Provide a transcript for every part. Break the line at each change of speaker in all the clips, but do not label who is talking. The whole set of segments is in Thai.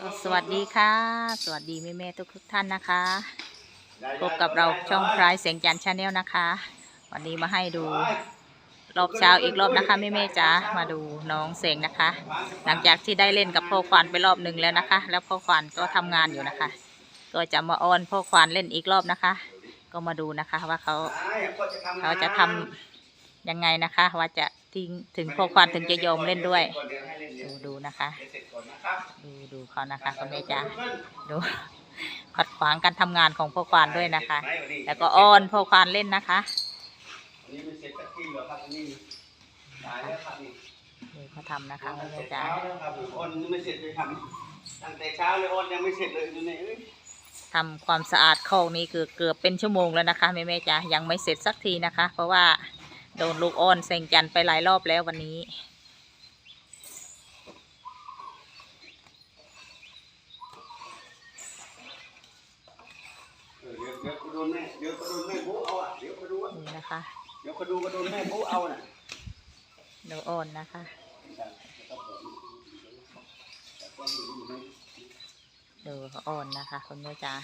ก็สวัสดีค่ะ สวัสดีแม่แม่ทุกทุกท่านนะคะ พบกับเราช่องพรายเสียงจันชาแนลนะคะ วันนี้มาให้ดู รอบเช้าอีกรอบนะคะแม่แม่จ๋ามาดูน้องเสงนะคะ หลังจากที่ได้เล่นกับพ่อควานไปรอบหนึ่งแล้วนะคะ แล้วพ่อควานก็ทำงานอยู่นะคะ ก็จะมาอ้อนพ่อควานเล่นอีกรอบนะคะ ก็มาดูนะคะว่าเขาเขาจะทำยังไงนะคะ ว่าจะทิ้งถึงพ่อควานถึงจะยอมเล่นด้วย ดูดูนะคะ ดูดูเขานะคะคุณแม่จ๋าดู ขัดขวางการทำงานของพ่อควานด้วยนะคะ แล้วก็อ้อนพ่อควานเล่นนะคะ
อันนี้ไม่เสร็จสักทีเหรอครับอันนี้ตายแล้วครับนี่
ดูเขาทำนะคะคุณแม่จ๋า
เช้าแล้วครับโอนยังไม่เสร็จเลยทำตั้งแต่เช้าเลยโอนยังไม่เสร็จเลยดูนี่เอ้ย
ทำความสะอาดคอกนี้คือเกือบเป็นชั่วโมงแล้วนะคะแม่แม่จ๋ายังไม่เสร็จสักทีนะคะ เพราะว่าโดนลูกอ้อนเซ็งจันไปหลายรอบแล้ววันนี้
เออเดี๋ยวเดี๋ยวก็โดนแม่เดี๋ยวก็โดนแม่บูเอาอะเดี๋ยวก็ดูอะ
ดูนะคะ
เดี๋ยวก็ดูก็โดนแม่บูเอาน่ะ
ดูอ้อนนะคะ ดูเขาอ้อนนะคะ คุณแม่จ๋า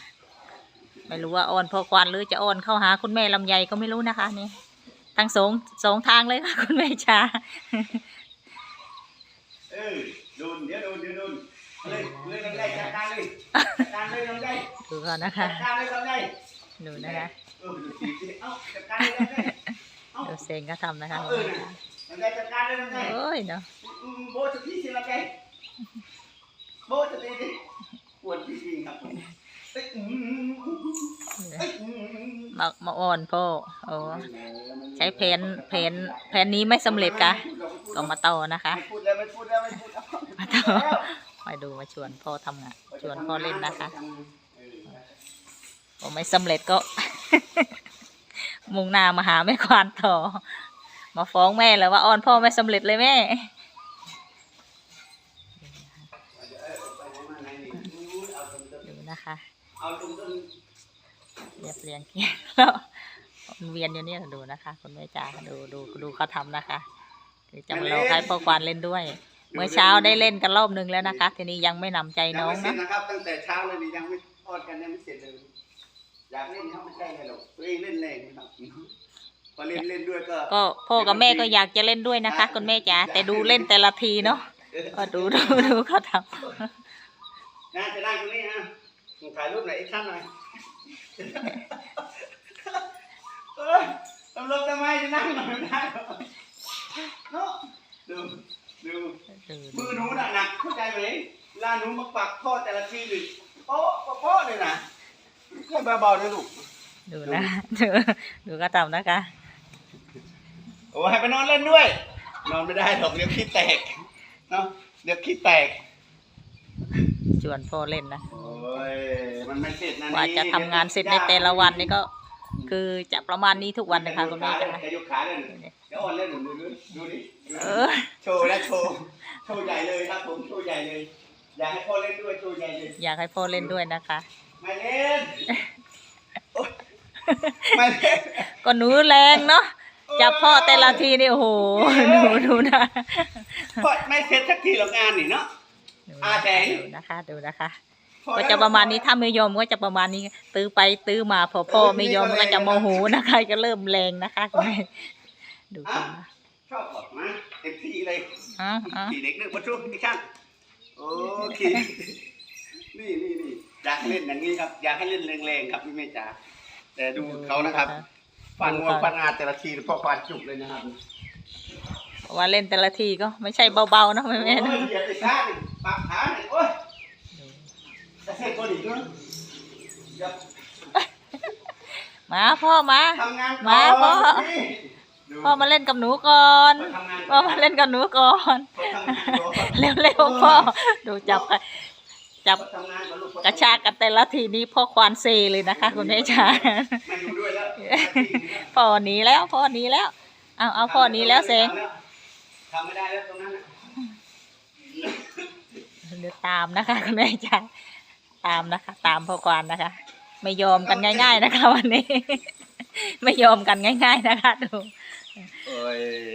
ไม่รู้ว่าอ้อนพ่อควานหรือจะอ้อนเข้าหาคุณแม่ลำไยก็ไม่รู้นะคะนี่ทั้งสองสองทางเลยค่ะคุณแม่จ๋า
เออโดนเดี๋ยวโดนเดี๋ยวโดน เลยเลยลำไยจัดการเลยจัดการเลยลำไย
ดูเขานะ
จั
คะ
ดการเลยลำไย
ดูนะคะ
เออดูสิสิเอ้าจัดการเลยลำไยเอ้า
ดูเซงก็ทำนะคะ
เอาเออน่ะลำไยจัดการเลยลำไย
โอ้ยเนาะ
อืมโบสที่สิละแกโบสตีดิปวดจริงๆครับผมเอ้ยอืมเอ้ยอืม
มามาอ้อนพ่อโอ้ใช้แผนแผนแผนนี้ไม่สำเร็จกะก็มาต่อนะคะ
ไม่พูดแล้วไม่พูดแล้วไม่พูดแล้ว
มาต่อ มาดูมาชวนพ่อทำงาน ชวนพ่อเล่นนะคะพอไม่สำเร็จก็ มุ่งหน้ามาหาแม่ควานต่อ มาฟ้องแม่เลยว่าอ้อนพ่อไม่สำเร็จเลยแม่ดูนะคะ
เรี
ยบเรียงเกียแล้ววนเวียนอยู่เนี่ยดูนะคะคุณแม่จ๋าดูดูดูเขาทำนะคะคือจะมาลองให้พ่อควานเล่นด้วย เมื่อเช้าได้เล่นกันรอบหนึ่งแล้วนะคะ ทีนี้ยังไม่นำใจ
ยัง
น้อง
ไม่เสร็
นะ
จนะครับ ตั้งแต่เช้าเลยนี่ยังไม่ทอดกันยังไม่เสร็จเลย อยากเล่นครับไม่ใช่เลยหรอกตัวเองเล่นแรงนะครับพอเล่นเล่นด้วยก็
ก็พ่อกับแม่ก็อยากจะเล่นด้วยนะคะ คุณแม่จ๋าแต่ดูเล่นแต่ละทีเนาะก็ดูดูดูเขาท
น่าจะได้ตรงนี้นะถ่ายรูปหน่อยอีกชั้นหน่อยเออตำรวจทำไมจะนั่งหน่อยไม่ได้หรอเนาะดู ดูำ
ดู
มือหนูน่ะหนักเข้าใจไหมเวลาหนูมาปักท่อแต่ละทีหรือโป๊ะโป๊ะโป๊ะเลยนะแค่เบาๆนะลูก
ดูนะดูดูเขาทำนะคะ
โอ้ให้ไปนอนเล่นด้วย นอนไม่ได้หรอกเดี๋ยวขี้แตกเนาะเดี๋ยวขี้แตก
ชวนพ่อเล่นนะ
โอ้ยมันไม่เสร็จนะ
กว่าจะทำงานเสร็จในแต่ละวันนี่ก็ คือจะประมาณนี้ทุกวันนะคะคุณแม่จ๋า
จะยกขาเลย เดี๋ยวอ่อนเล่นดูดูดูดิดู
เอ
ดิ
อ
โชว์แล้วโชว์โชว์ใหญ่เลยครับผมโชว์ใหญ่เลย อยากให้พ่อเล่นด้วยโชว์ใหญ่เลย
อยากให้พ่อเล่นด้วยนะคะ
ไม่เล่นโอ๊ยไม่เล่น
ก็หนูแรงเนาะจับพ่อแต่ละทีนี่โอ้โหดูดูนะ
พ่อไม่เสร็จสักทีหรอกงานนี่เนาะ
ดู
อ่าแดง
ดูนะคะดูนะคะ
พอ
ก็
แล้ว
จะประมาณนี้ถ้าไม่ยอมก็จะประมาณนี้ ตื้อไปตื้อมาพอพ่อไม่ยอมก็จะโมโหนะคะ ก็เริ่มแรงนะคะคุณแม่ ดูกันนะ
ชอบออกมาเต็มที่เลย
อ๋ออ๋อ
ขี่เด็กนึกมาช่วยดิฉันโอ้ขี่นี่นี่นี่อยากเล่นอย่างนี้ครับ อยากให้เล่นแรงๆครับพี่เมย์จ๋าแต่ดูเขานะครับฟันงวฟันอาแต่ละทีพ่อฟันจุกเลยนะครับ
เพราะว่าเล่นแต่ละทีก็ไม่ใช่เบาๆนะแม่แม่
โอ้
นะ
ยเหยียบไปข้างหนึ่งปักขาหนึ่งโอ้ยจะเสร็จพอดีมั้งเดี๋ยว
มาพ่อมา
ทำงาน
มาพ่อ
นี่ดู
พ่อมาเล่นกับหนูก่อน
พ่อทำงาน
พ่อมาเล่นกับหนูก่อน
พ่อทำงานก่อน
เร็วๆพ่อ ดูจับจับ
พ่อทำงานกับลู
กระชากกันแต่ละทีนี้พ่อควานเซเลยนะคะ คุณแม่จ๋า
ไม่อยู่ด้วยแล้ว
พ่อหนีแล้วพ่อหนีแล้ว เอาเอาพ่อหนีแล้วเซง
ทำไม่ได้แล้วตรงนั้นน่ะ
เดี๋ยวตามนะคะคุณแม่จ๋าตามนะคะ ตามพ่อควานนะคะ ไม่ยอมกันง่าย ๆนะคะ วันนี้ ไม่ยอมกันง่าย ๆ นะคะดู
โอ้ย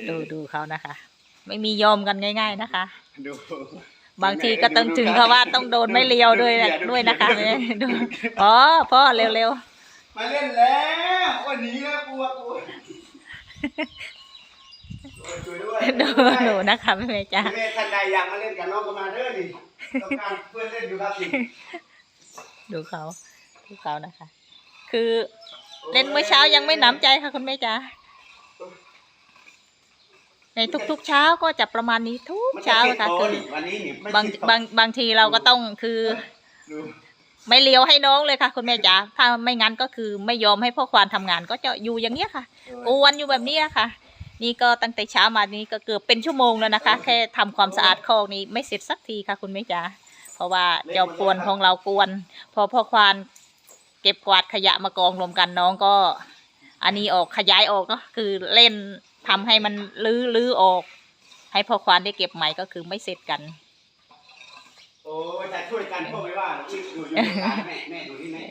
ดูดูเขานะคะ ไม่มียอมกันง่าย ๆนะคะ
ดู
บางทีก็ต้องถึงกับว่าต้องโดนไม่เลียวด้วยนะด้วยนะคะแม่ดูอ๋อพ่อเร็ว
มาเล่นแล้ววันนี้นะกลัวกลัวช่วยด้วย
ๆดูหนูนะคะแม่จ้า
แม่ท่านใดอยากมาเล่นกับน้องก็มาเด้อดิต้องการเพื่อนเล่นอยู่ครับสิ
ดูเขาดูเขานะคะ คือเล่นเมื่อเช้ายังไม่หนำใจค่ะคุณแม่จ๋า ในทุกๆเช้าก็จะประมาณนี้ทุก
มันจ
เช้า
ข็ด
ค่ะ
โต
คือ
นี่วันนี้นี่ไม่
บาง
คิด
บางบางทีเราก็ต้องคือ
ดู
ไม่เลี้ยวให้น้องเลยค่ะ คุณแม่จ๋าถ้าไม่งั้นก็คือไม่ยอมให้พ่อควานทำงาน ก็จะอยู่อย่างเนี้ยค่ะกวนอยู่แบบเนี้ยค่ะ นี่ก็ตั้งแต่เช้ามานี้ก็เกือบเป็นชั่วโมงแล้วนะคะ แค่ทำความสะอาดคอกนี้ไม่เสร็จสักทีค่ะ คุณแม่จ๋าเพราะว่าเจ้าปวนของเรากวน พอพ่อควานเก็บกวาดขยะมากองรวมกันน้องก็ อันนี้ออกขยายออกเนาะคือเล่น ทำให้มันลื้อลื้อออก ให้พ่อควานได้เก็บใหม่ก็คือไม่เสร็จกัน
โอ้ยแต่ช่วยกันพวกไม่ว่าดูอยู่ในร้านแม่แม่ดูที่แม่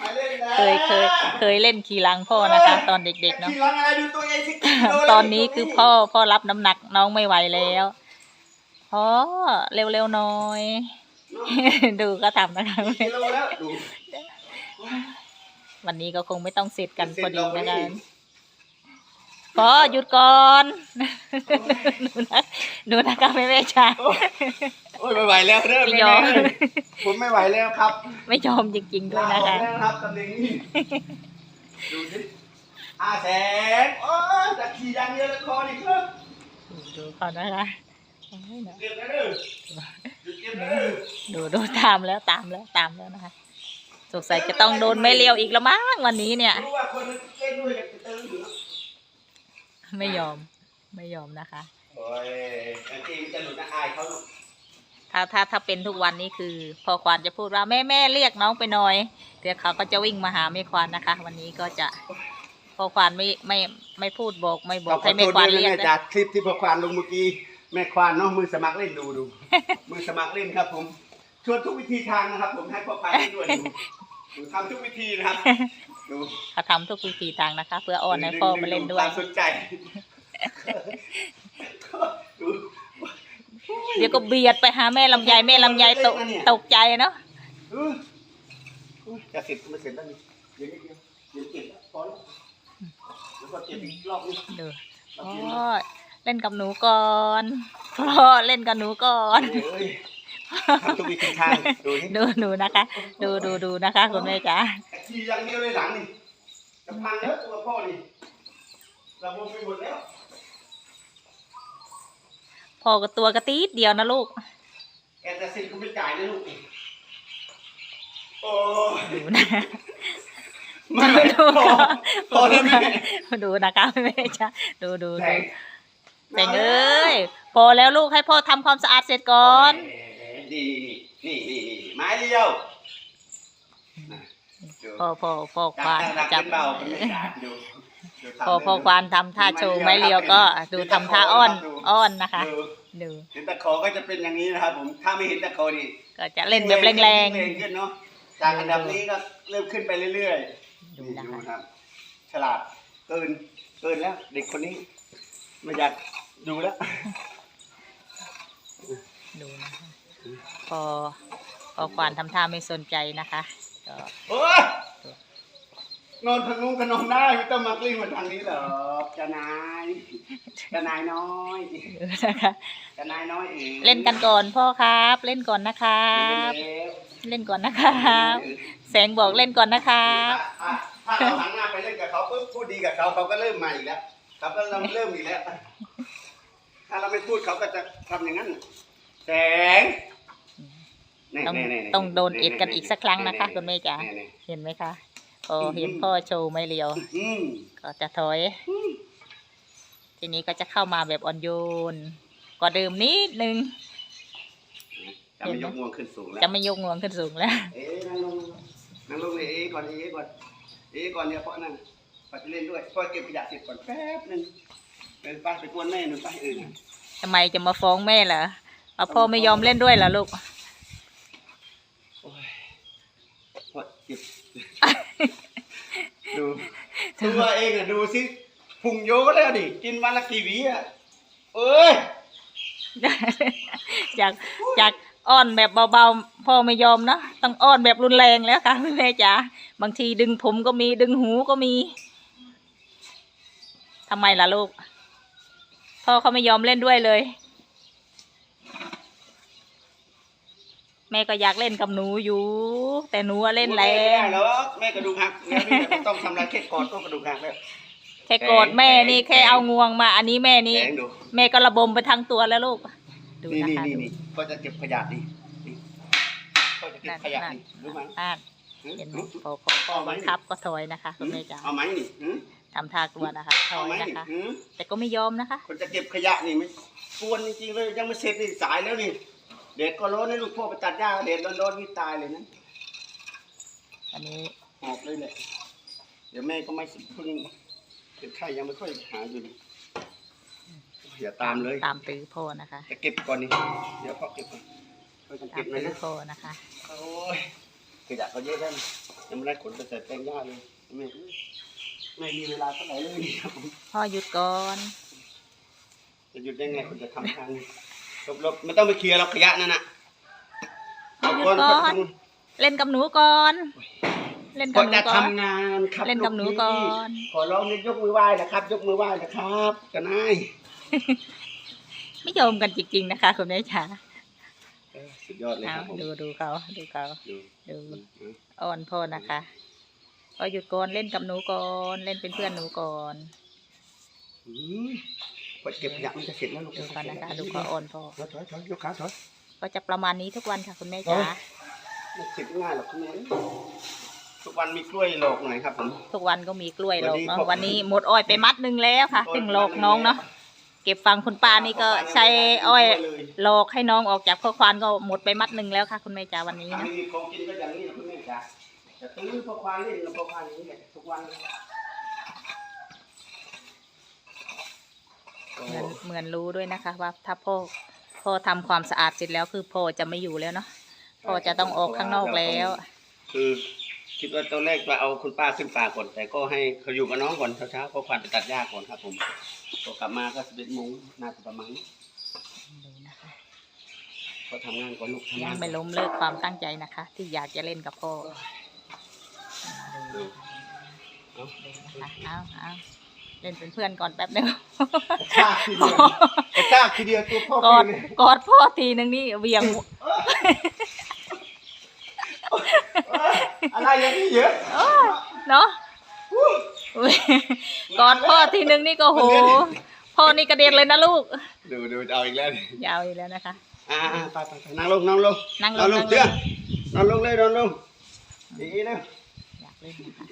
มาเล่นแล้ว
เคยเคยเคยเล่นขี่หลังพ่อนะคะ ตอนเด็กๆเนาะ
ขี่หลังอะไรดูตัวเองสิกิโลเลย
ตอนนี้คือพ่อพ่อรับน้ำหนักน้องไม่ไหวแล้วพ่อเร็วๆหน่อย ดูก็ทำนะคะ
กิโลแล้วดู
วันนี้ก็คงไม่ต้องเสร็จกันพอดี
เสร็จ
นะ
แล้ว
คะ
วันนี้
พ่อหยุดก่อนดูนะดูนะคะแม่แม่จ้า
โอ้ยไม่ไหวแล้วเด้อ
ไม่
แม่
ยอม
เอ้ยผมไม่ไหวแล้วครับ
ไม่ยอมจริงๆด้วย
ลา
นะ
ออก
คะ
แล้วครับตำแหน่งนี้ดูสิอาแสงโอ้ยจะขี่อย่างเดียวแล้วคอนี่ครับ
ดูเขานะคะ
เตรียมนะเด้อหยุดเตรียมนะเด้อ
ดูดูตามแล้วตามแล้วตามแล้วนะคะ สงสัยจะต้องโดนไม่เลี้ยวอีกแล้วมั้งวันนี้เนี่ย
รู้ว่าคนเล่นด้วยกันจะเติมอยู่เนอะ
ไม่ยอม ไม่ยอมนะคะ
โอ้ยแต่จริงจะหลุดนะอายเขาลูก
ถ้าถ้าถ้าเป็นทุกวันนี้คือ พอควานจะพูดว่าแม่แม่เรียกน้องไปหน่อยเดี๋ยวเขาก็จะวิ่งมาหาแม่ควานนะคะ วันนี้ก็จะ พอควานไม่ไม่ไม่พูดบอกไม่บอกให้แม่ควานเรียก
แม่
นะ
จากคลิปที่พ่อควานลงเมื่อกี้แม่ควานเนาะมือสมัครเล่นดูดู มือสมัครเล่นครับ ผมชวนทุกวิธีทางนะครับ ผมให้พ่อควานเล่นด้วยดูดูทำทุกวิธีนะครับ ดู
เขาทำทุกวิธีทางนะคะ เพื่ออ้อนให้พ่อมาเล่นด้วย
ความสนใจ ดู
เดี๋ยวก็เบียดไปหาแม่ลำไยแม่ลำไยตกตกใจเนาะ
เอออุ๊ยจะเสร็จไม่เสร็จแล้วนี่เดี๋ยวนิดเดียวเดี๋ยวเก็บแล้วพอแล้วเดี๋ยวก็เก็บอีกรอบนึง
ดูพ่อเล่นกับหนูก่อนพ่อเล่นกับหนูก่อน
เอ้ย ทำทุกวิธีทางดูนี่
ดูหนูนะคะ ดูดูดูนะคะคุณแม่จ๋า
ขี่อย่างเดียวเลยหลังนี่จะพังแล้วตัวพ่อนี่ระบบไปหมดแล้ว
พ่อกับตัวกระตีดเดียวนะลูก
แอดแต่สินก็ไม่จ่ายนะลูกโอ้
ดูนะ
ไม่
ดู
พอ
นะ
พอแล้วแม่
ดูนะคะแม่จ๋าดูดู
แท
ดู
ง
แต่งเอ้ยพอแล้วลูกให้พ่อทำความสะอาดเสร็จก่อน
นี่นี่นี่นี่ไม้เดียว
พ่อพ่อพ่อควานจับ
เบา
พอพอควานทำท่าโชว์ไม่เลียวก็ดูทำท่าอ้อนอ้อนนะคะ
ดูเห็นตะขอก็จะเป็นอย่างนี้นะครับผมถ้าไม่เห็นตะขอนี่
ก็จะเล่นแบบแรง
แรงขึ้นเนาะจากอันดับนี้ก็เริ่มขึ้นไปเรื่อยๆ
ดู
นะ
คะ
ครับ ฉลาดเกินเกินแล้ว เด็กคนนี้ไม่อยากดูแล้ว
ดูนะคะ พอพอควานทำท่าไม่สนใจนะคะก็
โอ้ยนอนทางนู้นก็นอนได้ไม่ต้องมากลิ้งมาทางนี้หรอกจะนายจะนายน้อย
ดูนะคะ
จะนายน้อยเอง
เล่นกันก่อนพ่อครับ เล่นก่อนนะครับ
เล่น
เล่นก่อนนะครับ แสงบอกเล่นก่อนนะครับ
ถ้าถ้าเราหันหน้าไปเล่นกับเขาปุ๊บพูดดีกับเขาเขาก็เริ่มมาอีกแล้วเขาก็เริ่มเริ่มอีกแล้ว ถ้าเราไม่พูดเขาก็จะทำอย่างนั้น แสงนี่
ต้อง
นี่นี่นี่
ต้องโดนเอ็ดกันอีกสักครั้งนะคะ
นี่
คุณแม่จ๋า
นี่นี่
เห็นไหมคะพอเห็นพ่อโชว์ไม่เลียว
อืม
ก็จะถอย ทีนี้ก็จะเข้ามาแบบอ่อนโยนกว่าเดิมนิดนึง
จะไม่ยกงวงขึ้นสูงแล้ว
จะไม่ยกงวงขึ้นสูงแล้ว
เอ๊ะนั่งลงนั่งลงเลยเอ๊ะก่อนเอ๊ะก่อนเอ๊ะก่อนเนี่ยเพราะนั่นพอจะเล่นด้วยพอเก็บขยะเสร็จก่อนแป๊บหนึงเดินไปไปกวนแม่หนึ่งไปเออ
ทำไมจะมาฟ้องแม่เหรอว่าพ่อไม่ยอมเล่นด้วยเหรอลูก
โอ้ย พอเก็บดูตัวเองอะดูสิพุงโยแล้วดิกินวันละกี่หวีอะเอ้ย
จากจากอ้อนแบบเบาๆพ่อไม่ยอมเนาะต้องอ้อนแบบรุนแรงแล้วค่ะแม่จ๋าบางทีดึงผมก็มีดึงหูก็มีทำไมล่ะลูก พ่อเขาไม่ยอมเล่นด้วยเลย แม่ก็อยากเล่นกับหนูอยู่ แต่หนูอะเล่นแร
ไม่ได้
ง
หรอกแม่กระดูกหักเนี่ยนี่ไม่ต้องทำอะไรแค่กอดก็กระดูกหักแล้ว
แค่โกรธแม่นี่แค่เอางวงมา อันนี้แม่นี่
แข็งดู
แม่ก็ระบมไปทั้งตัวแล้วลูก ดู
นี่
นะ
นี่
คะ
นี่
ดู
นี่ก็จะเก็บขยะนี่นี่ก็จะเก็บ
นั่น
ขยะ
นั่น
นี่รู้ไหม
อ่านเห็นไหมพอพอพอบังคับก็ถอยนะคะคุณแม่จ๋า
เอาไหมนี่หือ
ทำท่ากลัวนะคะถ
เอา
อย
ไหม
นะ
นี่
คะ
หือ
แต่ก็ไม่ยอมนะคะ
คนจะเก็บขยะนี่ไม่กวนจริงๆเลยยังไม่เสร็จนี่สายแล้วนี่ เด็ดก็ร้อนให้ลูกพ่อไปตัดหญ้าเด็ดร้อนๆนี่ตายเลยนะ
อันนี้
หอบเลยแหละเดี๋ยวแม่ก็ไม่เพิ่งเป็นไข้ยังไม่ค่อยหาอยู่นี่อย่าตามเลย
ตามตื้อพ่อนะคะ
จะเก็บก่อนนี่เดี๋ยวพ่อเก็บก่อนช่วยกัน
ตา
เก็
ม
บหน่อย
ตื้อ
นะ
พ่อนะคะ
โอ้ยขยะเขาเยอะแล้วนะยังไม่ได้ขนไปใส่แปลงหญ้าเลยไม่ไม่มีเวลาเท่าไหร่เลยนี่ครับผม
พ่อหยุดก่อน
จะหยุดได้ไงคุณจะทำทาง ลบๆไม่ต้องไปเคลียร์หรอกขยะนั่นน่ะ
พ่อหยุดก่อนเล่นกับหนูก่อน เล่นกั
ก็
บหนู
จะ
ก่อน
ทำงานครับ
เล่นกับหนูก่อน
ขอร้องนี่ยกมือไหว้นะครับ ยกมือไหว้นะครับกันนาย
ไม่ยอมกันจริงๆนะคะ คุณแม่จ๋า
เออสุดยอดเลย
เอา
ครับผม
ดูดูเขาดูเขา
ดู
ดู
อืม
อ้อนพ่อนะคะพ่อหยุดก่อนเล่นกับหนูก่อน เล่นเป็นเพื่อนหนูก่อน
อืม พอเก็บขยะมันจะเสร็จแล้วลูก
ดูก่อนนะคะดูเขาอ้อนพ่อ
ถอยถอยถอยยกขาถอย
ก็จะประมาณนี้ทุกวันค่ะคุณแม่จ๋า
ไม่เสร็จง่ายหรอกคุณแม่ทุกวันมีกล้วยโหลกหน่อยครับผม
ทุกวันก็มีกล้วยหลอกเนาะ
วันนี้
วันนี้หมดอ้อยไปมัดหนึ่งแล้วค่ะถึงหลอกน้องเนาะเก็บฟังคุณป้านี่ก็ใช้อ้อยหลอกให้น้องออกจากข้อควานก็หมดไปมัดหนึ่งแล้วค่ะ คุณแม่จ๋าวันนี้
ถ้า
นะ
ไม่มีของกินก็อย่างนี้นะคุณแม่จ๋าจะตื้อพอควานเล่นกับพอควานอย่างนี้แหละทุกวันโอ้
เหมือนเหมือนรู้ด้วยนะคะ ว่าถ้าพ่อพ่อทำความสะอาดเสร็จแล้วคือพ่อจะไม่อยู่แล้วเนาะพ่อจะต้องออกข้างนอกแล้ว
คือคิดว่าตอนแรกจะเอาคุณป้าขึ้นป่าก่อน แต่ก็ให้เขาอยู่กับน้องก่อนเช้าๆเพราะควานไปตัดหญ้าก่อนครับ ผมพอกลับมาก็สิบเอ็ดโมงน่าจะประมาณนี้
ดูนะคะ
ก็ทำงานก่อนลูกทำ
ยัง
งาน
ไม่ล้มเลิกความตั้งใจนะคะ ที่อยากจะเล่นกับพ่อ
ดู
ดูนะคะเอาเอา เล่นเป็นเพื่อนก่อนแป๊บนึง
กระชากทีเดียวกระชากทีเดียวตัวพ่อก
อด
เลย
กอดพ่อทีนึงนี่เหวียง
อะไรอย่างนี้เยอะ
เนาะอุ๊ยกอดพ่อทีนึงนี่ก็โหพ่อนี่กระเด็นเลยนะลูก
ดูดูเอาอีกแล้ว
ยาวอีกแล้วนะคะ
อ่าอ่าไปไปไปนั่งลงนั่งลง
นั่งลง
ลง
นั่งลง
เชื่อนั่งลงเลยนั่งลงดีนะ
อยากเล่นนะคะ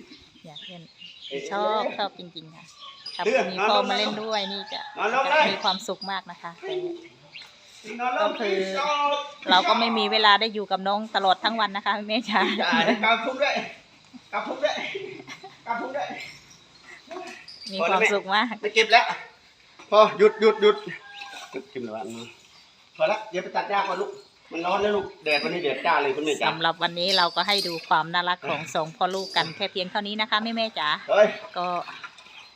อยากเล่น
เอ๊ะ
ชอบชอบจริงๆค่ะ ถ้า
เชื่อ
มี
นอน
พ่อ
ลง
มาเล่น
นอนลง
ด้วยนี่จะ
นอนลง
จะ
เลย
มีความสุขมากนะคะแต่
นอนลง
ก็คือเราก็ไม่มีเวลาได้อยู่กับน้องตลอดทั้งวันนะคะแม่จ๋า
จ่ายกลับพุกด้วยกลับพุกด้วยกลับพุกด้วย
มีความสุขมาก
ไม่เก็บแล้ว พอหยุดหยุดหยุดหยุดกินแล้วอันนี้พอละเดี๋ยวไปตัดหญ้าก่อนลูกมันร้อนแล้วลูกแดดวันนี้แดดจ้าเลยคุณแม่จ๋า
สำหรับวันนี้เราก็ให้ดูความน่ารักของสองพ่อลูกกันแค่เพียงเท่านี้นะคะแม่แม่ๆจ๋า
เฮ้ย
ก็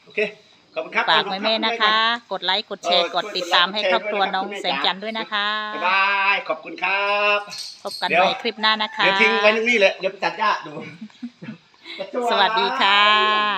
โอเค ขอบคุณครับ
ฝากไว้แม่นะคะ กดไลค์กดแชร์กดติดตามให้ครอบครัวน้องแสงจันทร์ด้วยนะคะ
บ๊ายบายขอบคุณครับ
พบกัน
เดี๋ยว
ใหม่คลิปหน้านะคะ
เดี๋ยวทิ้งไว้ตรงนี้แหละเดี๋ยวไปตัดหญ้าดู
สวัสดีค่ะ